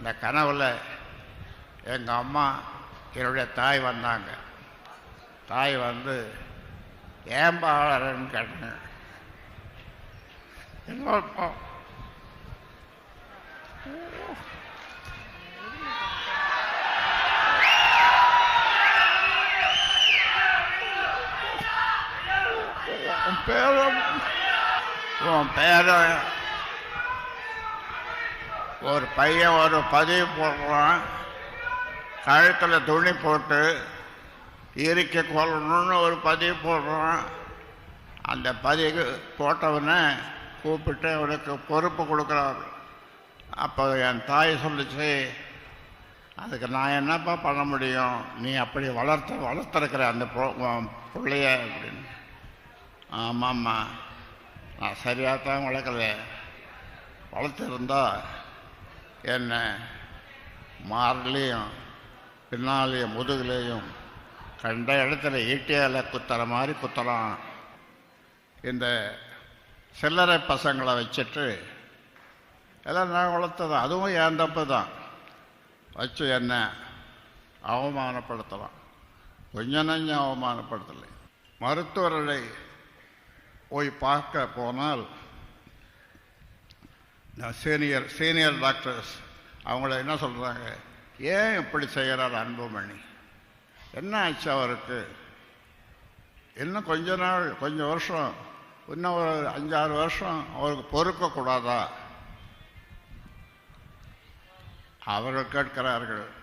இந்த கனவில் எங்கள் அம்மா என்னுடைய தாய் வந்தாங்க. தாய் வந்து ஏன்பா அழறன்னு கேட்டேன். என்னப்பா பேரும் உன் பேரும் ஒரு பையன் ஒரு பதிவு போடுறான். கழுத்தில் துணி போட்டு இருக்க கொள்ளணும்னு ஒரு பதிவு போடுறான். அந்த பதிவு போட்டவனை கூப்பிட்டு அவனுக்கு பொறுப்பு கொடுக்குறாரு. அப்போ என் தாய் சொல்லிச்சு அதுக்கு நான் என்னப்பா பண்ண முடியும்? நீ அப்படி வளர்த்து வளர்த்துருக்குற அந்த பிள்ளைய அப்படின்னு. ஆமாம்மா நான் சரியாக தான் வளர்க்கல. வளர்த்துருந்தா என்ன மார்லேயும் பின்னாலேயும் முதுகுலேயும் கண்ட இடத்துல ஈட்டியால் குத்துற மாதிரி குத்தலாம். இந்த சில்லறை பசங்களை வச்சுட்டு எல்லாம் நான் வளர்த்தது அதுவும் என் தப்பு தான். வச்சு என்ன அவமானப்படுத்தலாம். கொஞ்சம் நஞ்சம் அவமானப்படுத்தலை. மருத்துவர்களை போய் பார்க்க போனால் சீனியர் சீனியர் டாக்டர்ஸ் அவங்கள என்ன சொல்கிறாங்க ஏன் இப்படி செய்கிறார் அன்புமணி? என்ன ஆச்சு அவருக்கு? இன்னும் கொஞ்ச நாள் கொஞ்சம் வருஷம் இன்னும் ஒரு அஞ்சாறு வருஷம் அவருக்கு பொறுக்கக்கூடாதா? அவர்கள் கேட்கிறார்கள்